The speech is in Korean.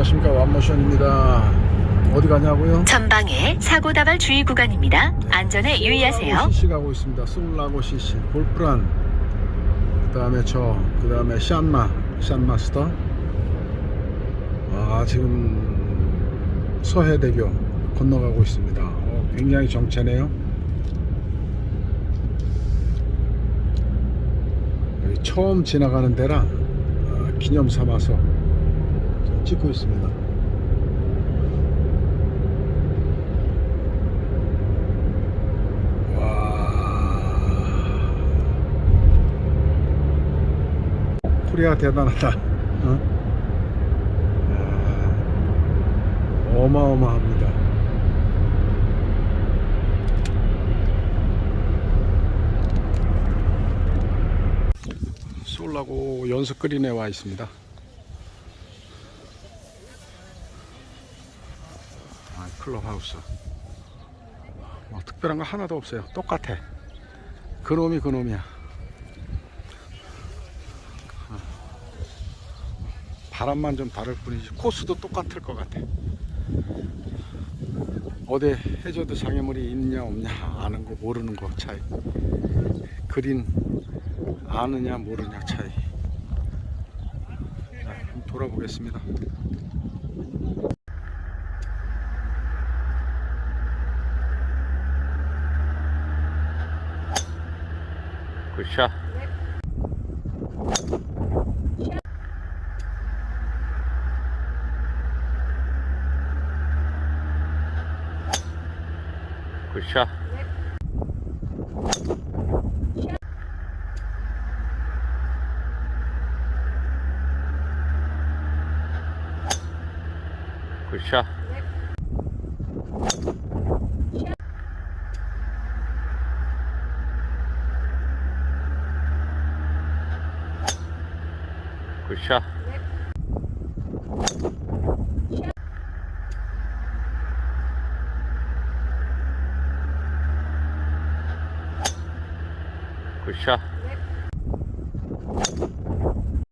안녕하십니까 완모션입니다. 어디 가냐고요? 전방에 사고 다발 주의 구간입니다. 안전에 유의하세요. CC 가고 있습니다. 솔라고 CC, 볼프란, 그 다음에 저, 그 다음에 샨마, 샨마스터. 아 지금 서해대교 건너가고 있습니다. 어, 굉장히 정체네요. 처음 지나가는 데라 어, 기념 삼아서 좀 찍고 있습니다. 와 코리아 대단하다. 어? 아, 어마어마합니다. 솔라고 연습거리에 와 있습니다. 아, 클럽하우스. 뭐 특별한 거 하나도 없어요. 똑같아. 그놈이 그놈이야. 아, 바람만 좀 다를 뿐이지 코스도 똑같을 것 같아. 어디 해저드 장애물이 있냐 없냐 아는 거 모르는 거 차이. 그린 아느냐 모르냐 차이. 돌아보겠습니다. Хоча. Хоча. Хоча. Хоча. Хоча.